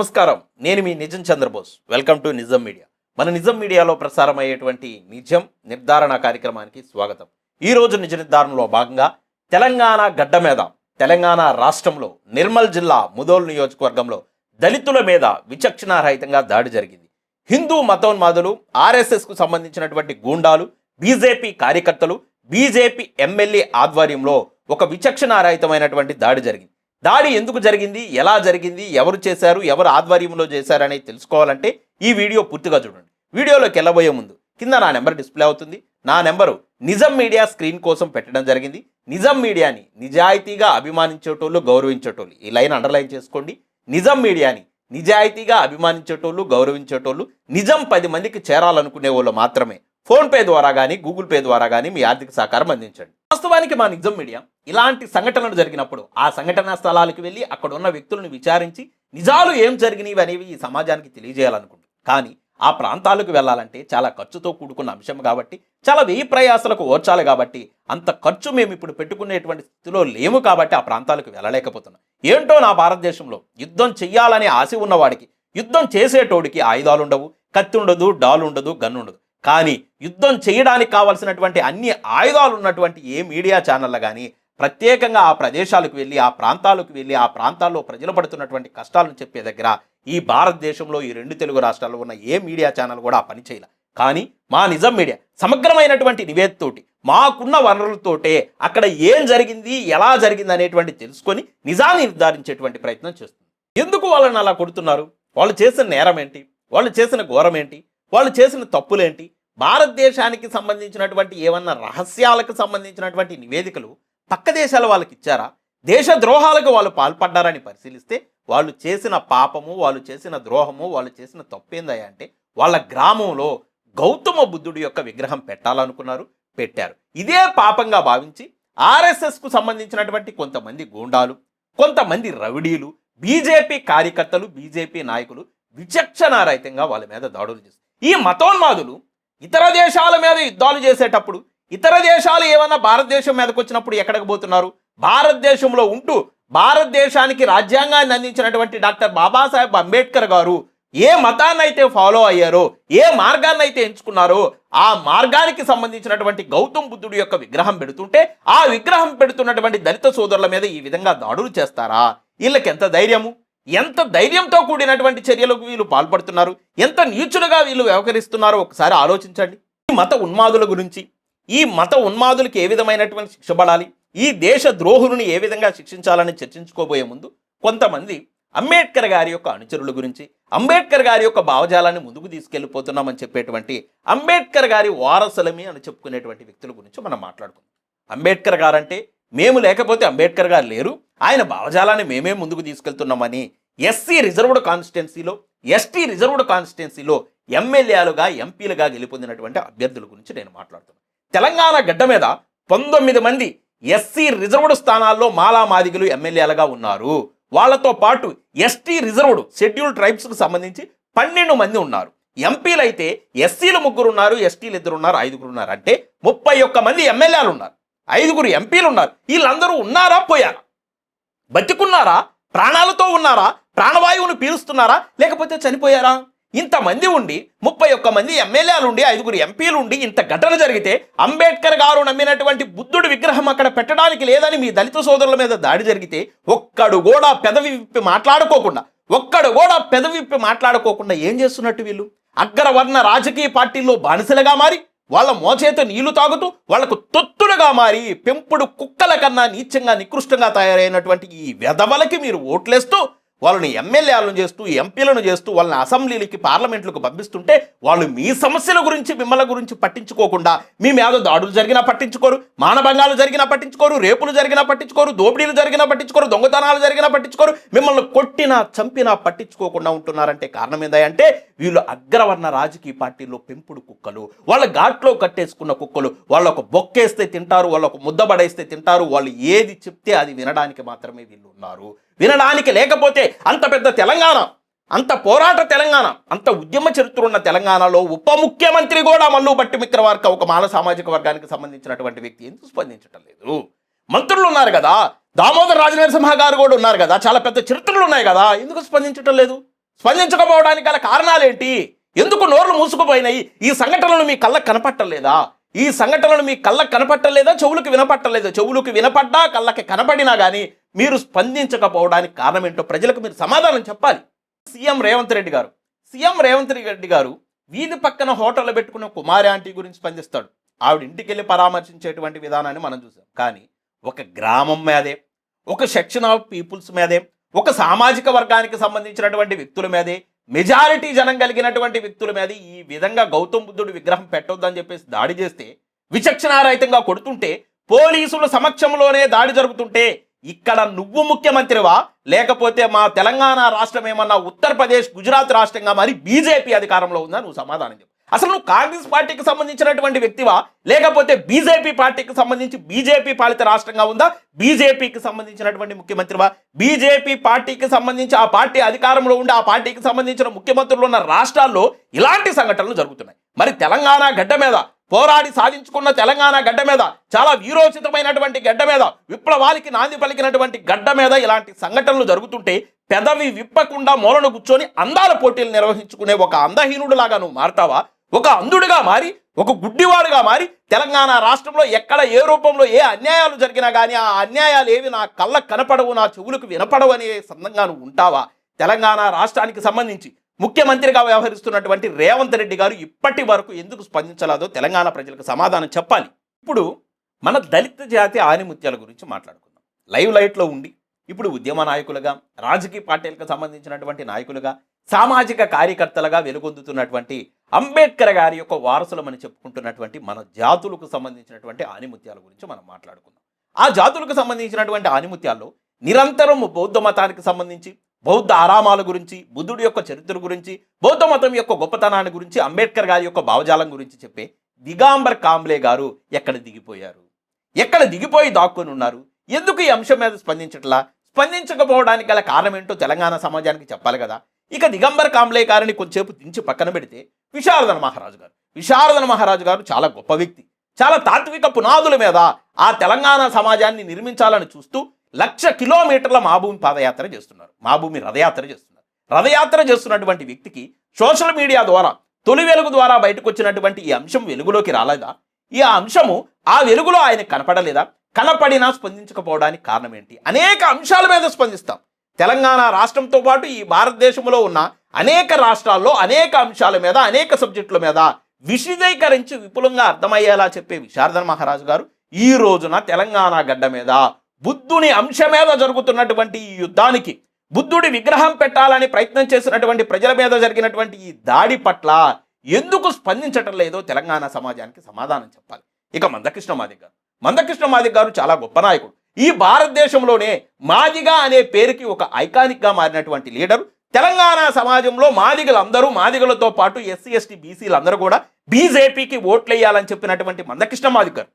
నమస్కారం. నేను మీ Nijam Chandrabose. Welcome to Nijam media మన నిజం మీడియాలో ప్రసారమయ్యేటువంటి నిజం నిర్ధారణ కార్యక్రమానికి స్వాగతం. ఈ రోజు నిజ నిర్ధారణలో భాగంగా తెలంగాణ గడ్డ మీద తెలంగాణ రాష్ట్రంలో నిర్మల్ జిల్లా ముదోల్ నియోజకవర్గంలో దళితుల మీద విచక్షణారహితంగా దాడి జరిగింది. హిందూ మతోన్మాదులు ఆర్ఎస్ఎస్కు సంబంధించినటువంటి గూండాలు బీజేపీ కార్యకర్తలు బీజేపీ ఎమ్మెల్యే ఆధ్వర్యంలో ఒక విచక్షణారహితమైనటువంటి దాడి జరిగింది. దాడి ఎందుకు జరిగింది? ఎలా జరిగింది? ఎవరు చేశారు? ఎవరు ఆధ్వర్యంలో చేశారనేది తెలుసుకోవాలంటే ఈ వీడియో పూర్తిగా చూడండి. వీడియోలోకి వెళ్ళబోయే ముందు కింద నా నెంబర్ డిస్ప్లే అవుతుంది. నా నెంబరు నిజం మీడియా స్క్రీన్ కోసం పెట్టడం జరిగింది. నిజం మీడియాని నిజాయితీగా అభిమానించేటోళ్ళు గౌరవించేటోళ్ళు ఈ లైన్ అండర్లైన్ చేసుకోండి. నిజం మీడియాని నిజాయితీగా అభిమానించేటోళ్ళు గౌరవించేటోళ్ళు నిజం పది మందికి చేరాలనుకునే వాళ్ళు మాత్రమే. ఫోన్పే ద్వారా కానీ గూగుల్ పే ద్వారా కానీ మీ ఆర్థిక సహకారం అందించండి. వాస్తవానికి మా నిజం మీడియా ఇలాంటి సంఘటనలు జరిగినప్పుడు ఆ సంఘటనా స్థలాలకు వెళ్ళి అక్కడ ఉన్న వ్యక్తులను విచారించి నిజాలు ఏం జరిగినవి అనేవి ఈ సమాజానికి తెలియజేయాలనుకుంటుంది కానీ ఆ ప్రాంతాలకు వెళ్ళాలంటే చాలా ఖర్చుతో కూడుకున్న అంశం కాబట్టి చాలా వెయ్యి ప్రయాసాలకు ఓర్చాలి కాబట్టి అంత ఖర్చు మేము ఇప్పుడు పెట్టుకునేటువంటి స్థితిలో లేము కాబట్టి ఆ ప్రాంతాలకు వెళ్ళలేకపోతున్నాం. ఏంటో నా భారతదేశంలో యుద్ధం చెయ్యాలనే ఆశ ఉన్నవాడికి యుద్ధం చేసేటోడికి ఆయుధాలు ఉండవు కత్తి ఉండదు డాల్ ఉండదు గన్ను ఉండదు కానీ యుద్ధం చేయడానికి కావాల్సినటువంటి అన్ని ఆయుధాలు ఉన్నటువంటి ఏ మీడియా ఛానళ్ళ కానీ ప్రత్యేకంగా ఆ ప్రదేశాలకు వెళ్ళి ఆ ప్రాంతాలకు వెళ్ళి ఆ ప్రాంతాల్లో ప్రజలు పడుతున్నటువంటి కష్టాలను చెప్పే దగ్గర ఈ భారతదేశంలో ఈ రెండు తెలుగు రాష్ట్రాల్లో ఉన్న ఏ మీడియా ఛానల్ కూడా ఆ పని చేయలే. కానీ మా నిజం మీడియా సమగ్రమైనటువంటి నివేదితోటి మాకున్న వనరులతోటే అక్కడ ఏం జరిగింది ఎలా జరిగింది అనేటువంటి తెలుసుకొని నిజాన్ని నిర్ధారించేటువంటి ప్రయత్నం చేస్తుంది. ఎందుకు వాళ్ళని అలా కొడుతున్నారు? వాళ్ళు చేసిన నేరం ఏంటి? వాళ్ళు చేసిన ఘోరం ఏంటి? వాళ్ళు చేసిన తప్పులేంటి? భారతదేశానికి సంబంధించినటువంటి ఏమన్నా రహస్యాలకు సంబంధించినటువంటి నివేదికలు పక్క దేశాల వాళ్ళకి ఇచ్చారా? దేశ ద్రోహాలకు వాళ్ళు పాల్పడ్డారని పరిశీలిస్తే వాళ్ళు చేసిన పాపము వాళ్ళు చేసిన ద్రోహము వాళ్ళు చేసిన తప్పేందయ్యా అంటే వాళ్ళ గ్రామంలో గౌతమ బుద్ధుడి యొక్క విగ్రహం పెట్టాలనుకున్నారు పెట్టారు. ఇదే పాపంగా భావించి ఆర్ఎస్ఎస్కు సంబంధించినటువంటి కొంతమంది గూండాలు కొంతమంది రవిడీలు బీజేపీ కార్యకర్తలు బీజేపీ నాయకులు విచక్షణారహితంగా వాళ్ళ మీద దాడులు చేస్తారు ఈ మతోన్మాదులు ఇతర దేశాల మీద యుద్ధాలు చేసేటప్పుడు ఇతర దేశాలు ఏమన్నా భారతదేశం మీదకి వచ్చినప్పుడు ఎక్కడికి పోతున్నారు? భారతదేశంలో ఉంటూ భారతదేశానికి రాజ్యాంగాన్ని అందించినటువంటి డాక్టర్ బాబాసాహెబ్ అంబేద్కర్ గారు ఏ మతాన్ని అయితే ఫాలో అయ్యారో ఏ మార్గాన్ని అయితే ఎంచుకున్నారో ఆ మార్గానికి సంబంధించినటువంటి గౌతమ్ బుద్ధుడి యొక్క విగ్రహం పెడుతుంటే ఆ విగ్రహం పెడుతున్నటువంటి దళిత సోదరుల మీద ఈ విధంగా దాడులు చేస్తారా? వీళ్ళకి ఎంత ధైర్యము? ఎంత ధైర్యంతో కూడినటువంటి చర్యలకు వీళ్ళు పాల్పడుతున్నారు? ఎంత నీచులుగా వీళ్ళు వ్యవహరిస్తున్నారో ఒకసారి ఆలోచించండి. ఈ మత ఉన్మాదుల గురించి ఈ మత ఉన్మాదులకు ఏ విధమైనటువంటి శిక్ష పడాలి ఈ దేశ ద్రోహులను ఏ విధంగా శిక్షించాలని చర్చించుకోబోయే ముందు కొంతమంది అంబేద్కర్ గారి యొక్క అనుచరుల గురించి అంబేద్కర్ గారి యొక్క భావజాలాన్ని ముందుకు తీసుకెళ్ళిపోతున్నామని చెప్పేటువంటి అంబేద్కర్ గారి వారసులమి అని చెప్పుకునేటువంటి వ్యక్తుల గురించి మనం మాట్లాడుకుందాం. అంబేద్కర్ గారంటే మేము లేకపోతే అంబేద్కర్ గారు లేరు. ఆయన భావజాలాన్ని మేమే ముందుకు తీసుకెళ్తున్నామని ఎస్సీ రిజర్వ్డ్ కాన్స్టిట్యున్సీలో ఎస్టీ రిజర్వ్డ్ కాన్స్టిట్యున్సీలో ఎమ్మెల్యేలుగా ఎంపీలుగా గెలుపొందినటువంటి అభ్యర్థుల గురించి నేను మాట్లాడుతున్నాను తెలంగాణ గడ్డ మీద పంతొమ్మిది మంది ఎస్సీ రిజర్వ్డ్ స్థానాల్లో మాలామాదిగులు ఎమ్మెల్యేలుగా ఉన్నారు. వాళ్ళతో పాటు ఎస్టీ రిజర్వ్డ్ షెడ్యూల్ ట్రైబ్స్కు సంబంధించి పన్నెండు మంది ఉన్నారు. ఎంపీలు అయితే ఎస్సీలు ముగ్గురు ఉన్నారు ఎస్టీలు ఇద్దరు ఉన్నారు ఐదుగురు ఉన్నారు అంటే ముప్పై ఒక్క మంది ఎమ్మెల్యేలు ఉన్నారు ఐదుగురు ఎంపీలు ఉన్నారు వీళ్ళందరూ ఉన్నారా పోయారా? బతికున్నారా? ప్రాణాలతో ఉన్నారా? ప్రాణవాయువును పీలుస్తున్నారా? లేకపోతే చనిపోయారా? ఇంతమంది ఉండి ముప్పై ఒక్క మంది ఎమ్మెల్యేలు ఉండి ఐదుగురు ఎంపీలు ఉండి ఇంత ఘటన జరిగితే అంబేద్కర్ గారు నమ్మినటువంటి బుద్ధుడి విగ్రహం అక్కడ పెట్టడానికి లేదని మీ దళిత సోదరుల మీద దాడి జరిగితే ఒక్కడు కూడా పెదవి విప్పి మాట్లాడుకోకుండా ఒక్కడు కూడా పెదవి విప్పి మాట్లాడుకోకుండా ఏం చేస్తున్నట్టు వీళ్ళు? అగ్రవర్ణ రాజకీయ పార్టీల్లో బానిసలుగా మారి వాళ్ళ మోచేత నీళ్ళు తాగుతూ వాళ్ళకు తొత్తులుగా మారి పెంపుడు కుక్కల కన్నా నీచంగా నికృష్టంగా తయారైనటువంటి ఈ వెధవలకి మీరు ఓట్లేస్తూ వాళ్ళని ఎమ్మెల్యేలను చేస్తూ ఎంపీలను చేస్తూ వాళ్ళని అసెంబ్లీలకి పార్లమెంట్లకు పంపిస్తుంటే వాళ్ళు మీ సమస్యల గురించి మిమ్మల్ని గురించి పట్టించుకోకుండా మీ మీద దాడులు జరిగినా పట్టించుకోరు మానభంగాలు జరిగినా పట్టించుకోరు రేపులు జరిగినా పట్టించుకోరు దోపిడీలు జరిగినా పట్టించుకోరు దొంగతనాలు జరిగినా పట్టించుకోరు మిమ్మల్ని కొట్టినా చంపినా పట్టించుకోకుండా ఉంటున్నారంటే కారణం ఏంటంటే వీళ్ళు అగ్రవర్ణ రాజకీయ పార్టీలో పెంపుడు కుక్కలు వాళ్ళ ఘాట్లో కట్టేసుకున్న కుక్కలు వాళ్ళు ఒక బొక్కేస్తే తింటారు వాళ్ళు ఒక ముద్ద పడేస్తే తింటారు వాళ్ళు ఏది చెప్తే అది వినడానికి మాత్రమే వీళ్ళు ఉన్నారు. వినడానికి లేకపోతే అంత పెద్ద తెలంగాణ అంత పోరాట తెలంగాణ అంత ఉద్యమ చరిత్ర ఉన్న తెలంగాణలో ఉప ముఖ్యమంత్రి కూడా మల్లు బట్టి విక్రమార్క ఒక మాన సామాజిక వర్గానికి సంబంధించినటువంటి వ్యక్తి ఎందుకు స్పందించటం లేదు? మంత్రులు ఉన్నారు కదా దామోదర్ రాజనరసింహ గారు కూడా ఉన్నారు కదా చాలా పెద్ద చరిత్రలు ఉన్నాయి కదా ఎందుకు స్పందించటం లేదు? స్పందించకపోవడానికి గల కారణాలేంటి? ఎందుకు నోర్లు మూసుకుపోయినాయి? ఈ సంఘటనలు మీ కళ్ళకు కనపట్టలేదా? ఈ సంఘటనలు మీ కళ్ళకు కనపట్టలేదా? చెవులకు వినపట్టలేదా? చెవులకు వినపడ్డా కళ్ళకి కనపడినా కానీ మీరు స్పందించకపోవడానికి కారణం ఏంటో ప్రజలకు మీరు సమాధానం చెప్పాలి. సీఎం రేవంత్ రెడ్డి గారు సీఎం రేవంత్ రెడ్డి గారు వీధి పక్కన హోటల్లో పెట్టుకున్న కుమారి ఆంటీ గురించి స్పందిస్తాడు. ఆవిడ ఇంటికి వెళ్ళి పరామర్శించేటువంటి విధానాన్ని మనం చూసాం. కానీ ఒక గ్రామం మీదే ఒక సెక్షన్ ఆఫ్ పీపుల్స్ మీదే ఒక సామాజిక వర్గానికి సంబంధించినటువంటి వ్యక్తుల మీదే మెజారిటీ జనం కలిగినటువంటి వ్యక్తుల మీద ఈ విధంగా గౌతమ్ బుద్ధుడు విగ్రహం పెట్టొద్దని చెప్పేసి దాడి చేస్తే విచక్షణారహితంగా కొడుతుంటే పోలీసుల సమక్షంలోనే దాడి జరుగుతుంటే ఇక్కడ నువ్వు ముఖ్యమంత్రివా? లేకపోతే మా తెలంగాణ రాష్ట్రం ఏమన్నా ఉత్తరప్రదేశ్ గుజరాత్ రాష్ట్రంగా మరి బీజేపీ అధికారంలో ఉందా? నువ్వు సమాధానం చెప్పు. అసలు నువ్వు కాంగ్రెస్ పార్టీకి సంబంధించినటువంటి వ్యక్తివా? లేకపోతే బీజేపీ పార్టీకి సంబంధించి బీజేపీ పాలిత రాష్ట్రంగా ఉందా? బీజేపీకి సంబంధించినటువంటి ముఖ్యమంత్రివా? బీజేపీ పార్టీకి సంబంధించి ఆ పార్టీ అధికారంలో ఉండి ఆ పార్టీకి సంబంధించిన ముఖ్యమంత్రులు ఉన్న రాష్ట్రాల్లో ఇలాంటి సంఘటనలు జరుగుతున్నాయి. మరి తెలంగాణ గడ్డ మీద పోరాడి సాధించుకున్న తెలంగాణ గడ్డ మీద చాలా వీరోచితమైనటువంటి గడ్డ మీద విప్లవానికి నాంది పలికినటువంటి గడ్డ మీద ఇలాంటి సంఘటనలు జరుగుతుంటే పెదవి విప్పకుండా మూలను కూర్చొని అందాల పోటీలు నిర్వహించుకునే ఒక అందహీనుడిలాగా నువ్వు మారతావా? ఒక అంధుడిగా మారి ఒక గుడ్డివాడుగా మారి తెలంగాణ రాష్ట్రంలో ఎక్కడ ఏ రూపంలో ఏ అన్యాయాలు జరిగినా కానీ ఆ అన్యాయాలు ఏవి నా కళ్ళకు కనపడవు నా చెవులకు వినపడవు అనే సందంగా నువ్వు ఉంటావా? తెలంగాణ రాష్ట్రానికి సంబంధించి ముఖ్యమంత్రిగా వ్యవహరిస్తున్నటువంటి రేవంత్ రెడ్డి గారు ఇప్పటి వరకు ఎందుకు స్పందించలేదో తెలంగాణ ప్రజలకు సమాధానం చెప్పాలి. ఇప్పుడు మన దళిత జాతి ఆనిముత్యాల గురించి మాట్లాడుకుందాం. లైవ్ లైట్లో ఉండి ఇప్పుడు ఉద్యమ నాయకులుగా రాజకీయ పార్టీలకు సంబంధించినటువంటి నాయకులుగా సామాజిక కార్యకర్తలుగా వెలుగొందుతున్నటువంటి అంబేద్కర్ గారి యొక్క వారసులమని చెప్పుకుంటున్నటువంటి మన జాతులకు సంబంధించినటువంటి ఆనిముత్యాల గురించి మనం మాట్లాడుకుందాం. ఆ జాతులకు సంబంధించినటువంటి ఆనిముత్యాల్లో నిరంతరం బౌద్ధ మతానికి సంబంధించి బౌద్ధ ఆరామాల గురించి బుద్ధుడి యొక్క చరిత్ర గురించి బౌద్ధ మతం యొక్క గొప్పతనాన్ని గురించి అంబేద్కర్ గారి యొక్క భావజాలం గురించి చెప్పే దిగాంబర్ కాంబ్లే గారు ఎక్కడ దిగిపోయారు? ఎక్కడ దిగిపోయి దాక్కుని ఉన్నారు? ఎందుకు ఈ అంశం మీద స్పందించట్లా? స్పందించకపోవడానికి గల కారణం ఏంటో తెలంగాణ సమాజానికి చెప్పాలి కదా. ఇక దిగంబర్ కాంబ్లే గారిని కొంచెంసేపు దించి పక్కన పెడితే విశారదన మహారాజు గారు విశారదన మహారాజు గారు చాలా గొప్ప వ్యక్తి. చాలా తాత్విక పునాదుల మీద ఆ తెలంగాణ సమాజాన్ని నిర్మించాలని చూస్తూ లక్ష కిలోమీటర్ల మాభూమి పాదయాత్ర చేస్తున్నారు. మాభూమి రథయాత్ర చేస్తున్నారు. రథయాత్ర చేస్తున్నటువంటి వ్యక్తికి సోషల్ మీడియా ద్వారా తొలి వెలుగు ద్వారా బయటకు వచ్చినటువంటి ఈ అంశం వెలుగులోకి రాలేదా? ఈ అంశము ఆ వెలుగులో ఆయన కనపడలేదా? కనపడినా స్పందించకపోవడానికి కారణం ఏంటి అనేక అంశాల మీద స్పందిస్తాం. తెలంగాణ రాష్ట్రంతో పాటు ఈ భారతదేశంలో ఉన్న అనేక రాష్ట్రాల్లో అనేక అంశాల మీద అనేక సబ్జెక్టుల మీద విశదీకరించి విపులంగా అర్థమయ్యేలా చెప్పే విశారదన్ మహారాజు గారు ఈ రోజున తెలంగాణ గడ్డ మీద బుద్ధుని అంశం మీద జరుగుతున్నటువంటి ఈ యుద్ధానికి బుద్ధుడి విగ్రహం పెట్టాలని ప్రయత్నం చేసినటువంటి ప్రజల మీద జరిగినటువంటి ఈ దాడి పట్ల ఎందుకు స్పందించటం లేదో తెలంగాణ సమాజానికి సమాధానం చెప్పాలి. ఇక మందకృష్ణ మాదిగ గారు. మందకృష్ణ మాదిగ గారు చాలా గొప్ప నాయకుడు. ఈ భారతదేశంలోనే మాదిగా అనే పేరుకి ఒక ఐకానిక్గా మారినటువంటి లీడరు. తెలంగాణ సమాజంలో మాదిగలందరూ మాదిగలతో పాటు ఎస్సీ ఎస్టీ బీసీలందరూ కూడా బీజేపీకి ఓట్లు వేయాలని చెప్పినటువంటి మందకృష్ణ మాదిగ గారు.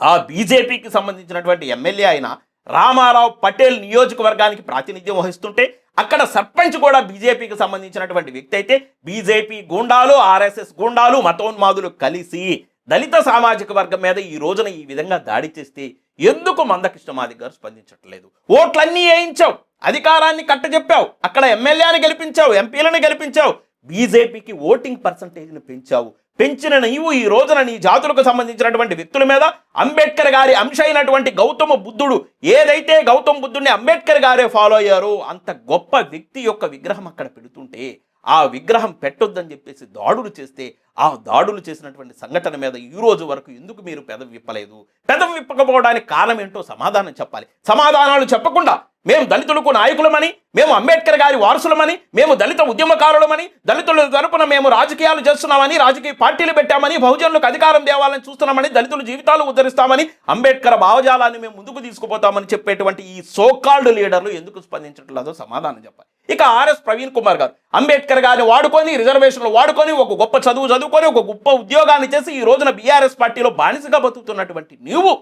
ఆ బీజేపీకి సంబంధించినటువంటి ఎమ్మెల్యే అయిన రామారావు పటేల్ నియోజకవర్గానికి ప్రాతినిధ్యం వహిస్తుంటే అక్కడ సర్పంచ్ కూడా బీజేపీకి సంబంధించినటువంటి వ్యక్తి అయితే బీజేపీ గూండాలు ఆర్ఎస్ఎస్ గూండాలు మతోన్మాదులు కలిసి దళిత సామాజిక వర్గం మీద ఈ రోజున ఈ విధంగా దాడి చేస్తే ఎందుకు మందకృష్ణ మాదిగ గారు స్పందించట్లేదు? ఓట్లన్నీ వేయించావు అధికారాన్ని కట్టజెప్పావు అక్కడ ఎమ్మెల్యేని గెలిపించావు ఎంపీలను గెలిపించావు బీజేపీకి ఓటింగ్ పర్సంటేజ్ని పెంచావు. పెంచిన నీవు ఈ రోజున నీ జాతులకు సంబంధించినటువంటి వ్యక్తుల మీద అంబేద్కర్ గారి అంశ అయినటువంటి గౌతమ బుద్ధుడు ఏదైతే గౌతమ బుద్ధుడిని అంబేద్కర్ గారే ఫాలో అయ్యారో అంత గొప్ప వ్యక్తి యొక్క విగ్రహం అక్కడ పెడుతుంటే ఆ విగ్రహం పెట్టొద్దని చెప్పేసి దాడులు చేస్తే ఆ దాడులు చేసినటువంటి సంఘటన మీద ఈ రోజు వరకు ఎందుకు మీరు పెదవి విప్పలేదు? పెదవి విప్పకపోవడానికి కారణం ఏంటో సమాధానం చెప్పాలి. సమాధానాలు చెప్పకుండా మేము దళితులకు నాయకులమని మేము అంబేద్కర్ గారి వారసులమని మేము దళిత ఉద్యమకారులమని దళితుల తరపున మేము రాజకీయాలు చేస్తున్నామని రాజకీయ పార్టీలు పెట్టామని బహుజనులకు అధికారం తేవాలని చూస్తున్నామని దళితుల జీవితాలు ఉద్ధరిస్తామని అంబేద్కర్ భావజాలాన్ని మేము ముందుకు తీసుకుపోతామని చెప్పేటువంటి ఈ సోకాల్డ్ లీడర్లు ఎందుకు స్పందించట్లేదో సమాధానం చెప్పాలి. ఇక ఆర్ఎస్ ప్రవీణ్ కుమార్ గారు. అంబేద్కర్ గారిని వాడుకొని రిజర్వేషన్లు వాడుకొని ఒక గొప్ప చదువు చదువుకొని ఒక గొప్ప ఉద్యోగాన్ని చేసి ఈ రోజున బీఆర్ఎస్ పార్టీలో బానిసగా బతుకుతున్నటువంటి నీవు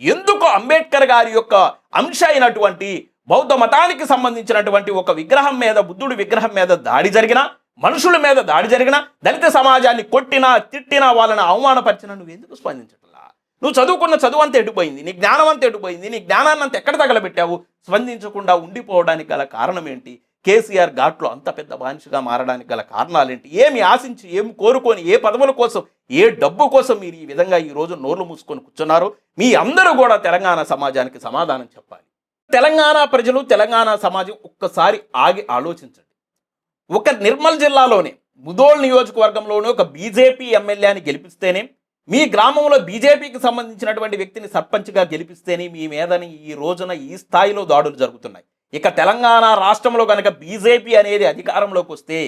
ఎందుకు అంబేద్కర్ గారి యొక్క అంశ అయినటువంటి బౌద్ధ మతానికి సంబంధించినటువంటి ఒక విగ్రహం మీద బుద్ధుడి విగ్రహం మీద దాడి జరిగినా మనుషుల మీద దాడి జరిగినా దళిత సమాజాన్ని కొట్టినా తిట్టినా వాళ్ళని అవమానపరిచినా నువ్వు ఎందుకు స్పందించట్లా? నువ్వు చదువుకున్న చదువు అంతా ఎడిపోయింది నీ జ్ఞానం అంతా ఎడిపోయింది నీ జ్ఞానాన్ని అంత ఎక్కడ తగలబెట్టావు? స్పందించకుండా ఉండిపోవడానికి గల కారణం ఏంటి? కేసీఆర్ ఘాట్లో అంత పెద్ద బానిసగా మారడానికి గల కారణాలేంటి? ఏమి ఆశించి ఏమి కోరుకొని ఏ పదవుల కోసం ఏ డబ్బు కోసం మీరు ఈ విధంగా ఈ నోర్లు మూసుకొని కూర్చున్నారు మీ అందరూ కూడా తెలంగాణ సమాజానికి సమాధానం చెప్పాలి. తెలంగాణ ప్రజలు తెలంగాణ సమాజం ఒక్కసారి ఆగి ఆలోచించండి. ఒక నిర్మల్ జిల్లాలోనే ముదోల్ నియోజకవర్గంలోనే ఒక బీజేపీ ఎమ్మెల్యేని గెలిపిస్తేనే మీ గ్రామంలో బీజేపీకి సంబంధించినటువంటి వ్యక్తిని సర్పంచ్గా గెలిపిస్తేనే మీ మీదని ఈ రోజున ఈ స్థాయిలో దాడులు జరుగుతున్నాయి. ఇక తెలంగాణ రాష్ట్రంలో కనుక బీజేపీ అనేది అధికారంలోకి వస్తే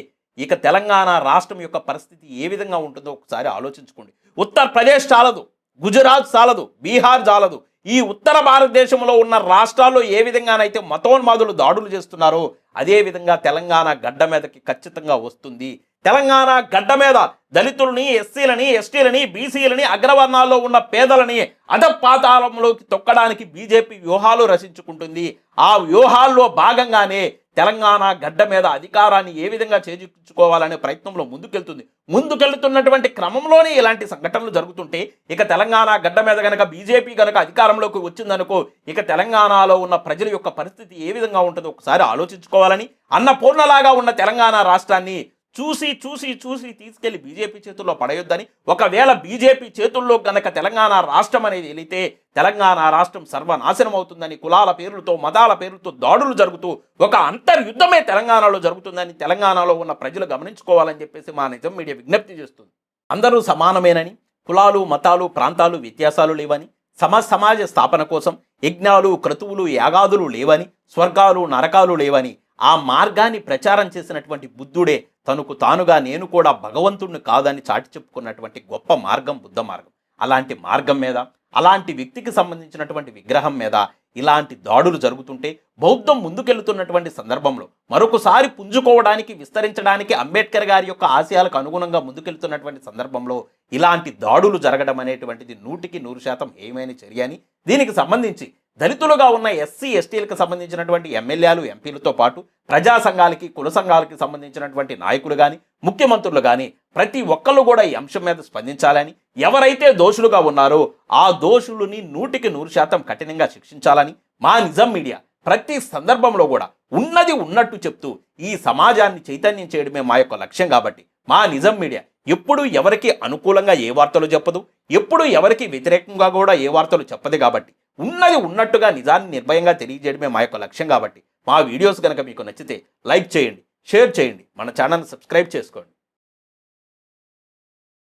ఇక తెలంగాణ రాష్ట్రం యొక్క పరిస్థితి ఏ విధంగా ఉంటుందో ఒకసారి ఆలోచించుకోండి. ఉత్తరప్రదేశ్ చాలదు గుజరాత్ చాలదు బీహార్ చాలదు. ఈ ఉత్తర భారతదేశంలో ఉన్న రాష్ట్రాల్లో ఏ విధంగానైతే మతోన్మాదులు దాడులు చేస్తున్నారో అదే విధంగా తెలంగాణ గడ్డ మీదకి ఖచ్చితంగా వస్తుంది. తెలంగాణ గడ్డ మీద దళితులని ఎస్సీలని ఎస్టీలని బీసీలని అగ్రవర్ణాల్లో ఉన్న పేదలని అధపాతాళంలోకి తొక్కడానికి బీజేపీ వ్యూహాలు రచించుకుంటుంది. ఆ వ్యూహాల్లో భాగంగానే తెలంగాణ గడ్డ మీద అధికారాన్ని ఏ విధంగా చేజిక్కించుకోవాలనే ప్రయత్నంలో ముందుకెళ్తుంది. ముందుకెళ్తున్నటువంటి క్రమంలోనే ఇలాంటి సంఘటనలు జరుగుతుంటే ఇక తెలంగాణ గడ్డ మీద గనక బీజేపీ గనక అధికారంలోకి వచ్చిందనుకో ఇక తెలంగాణలో ఉన్న ప్రజల యొక్క పరిస్థితి ఏ విధంగా ఉంటుందో ఒకసారి ఆలోచించుకోవాలని అన్నపూర్ణలాగా ఉన్న తెలంగాణ రాష్ట్రాన్ని చూసి చూసి చూసి తీసుకెళ్ళి బీజేపీ చేతుల్లో పడేయొద్దని. ఒకవేళ బీజేపీ చేతుల్లో గనక తెలంగాణ రాష్ట్రం అనేది వెళితే తెలంగాణ రాష్ట్రం సర్వనాశనం అవుతుందని కులాల పేర్లతో మతాల పేర్లతో దాడులు జరుగుతూ ఒక అంతర్యుద్ధమే తెలంగాణలో జరుగుతుందని తెలంగాణలో ఉన్న ప్రజలు గమనించుకోవాలని చెప్పేసి మా నిజం మీడియా విజ్ఞప్తి చేస్తుంది. అందరూ సమానమేనని కులాలు మతాలు ప్రాంతాలు వ్యత్యాసాలు లేవని సమ సమాజ స్థాపన కోసం యజ్ఞాలు క్రతువులు యాగాదులు లేవని స్వర్గాలు నరకాలు లేవని ఆ మార్గాన్ని ప్రచారం చేసినటువంటి బుద్ధుడే తనకు తానుగా నేను కూడా భగవంతుడిని కాదని చాటి చెప్పుకున్నటువంటి గొప్ప మార్గం బుద్ధ మార్గం. అలాంటి మార్గం మీద అలాంటి వ్యక్తికి సంబంధించినటువంటి విగ్రహం మీద ఇలాంటి దాడులు జరుగుతుంటే బౌద్ధం ముందుకెళ్తున్నటువంటి సందర్భంలో మరొకసారి పుంజుకోవడానికి విస్తరించడానికి అంబేద్కర్ గారి యొక్క ఆశయాలకు అనుగుణంగా ముందుకెళ్తున్నటువంటి సందర్భంలో ఇలాంటి దాడులు జరగడం అనేటువంటిది నూటికి నూరు శాతం ఏమైనా చర్య అని దీనికి సంబంధించి దళితులుగా ఉన్న ఎస్సీ ఎస్టీలకు సంబంధించినటువంటి ఎమ్మెల్యేలు ఎంపీలతో పాటు ప్రజా సంఘాలకి కుల సంఘాలకి సంబంధించినటువంటి నాయకులు కానీ ముఖ్యమంత్రులు కానీ ప్రతి ఒక్కళ్ళు కూడా ఈ అంశం మీద స్పందించాలని ఎవరైతే దోషులుగా ఉన్నారో ఆ దోషులని నూటికి నూరు శాతం కఠినంగా శిక్షించాలని మా నిజం మీడియా ప్రతి సందర్భంలో కూడా ఉన్నది ఉన్నట్టు చెప్తూ ఈ సమాజాన్ని చైతన్యం చేయడమే మా యొక్క లక్ష్యం కాబట్టి మా నిజం మీడియా ఎప్పుడు ఎవరికి అనుకూలంగా ఏ వార్తలు చెప్పదు ఎప్పుడు ఎవరికి వ్యతిరేకంగా కూడా ఏ వార్తలు చెప్పదు కాబట్టి ఉన్నది ఉన్నట్టుగా నిజాన్ని నిర్భయంగా తెలియజేయడమే మా యొక్క లక్ష్యం కాబట్టి మా వీడియోస్ కనుక మీకు నచ్చితే లైక్ చేయండి షేర్ చేయండి మన ఛానల్ని సబ్స్క్రైబ్ చేసుకోండి.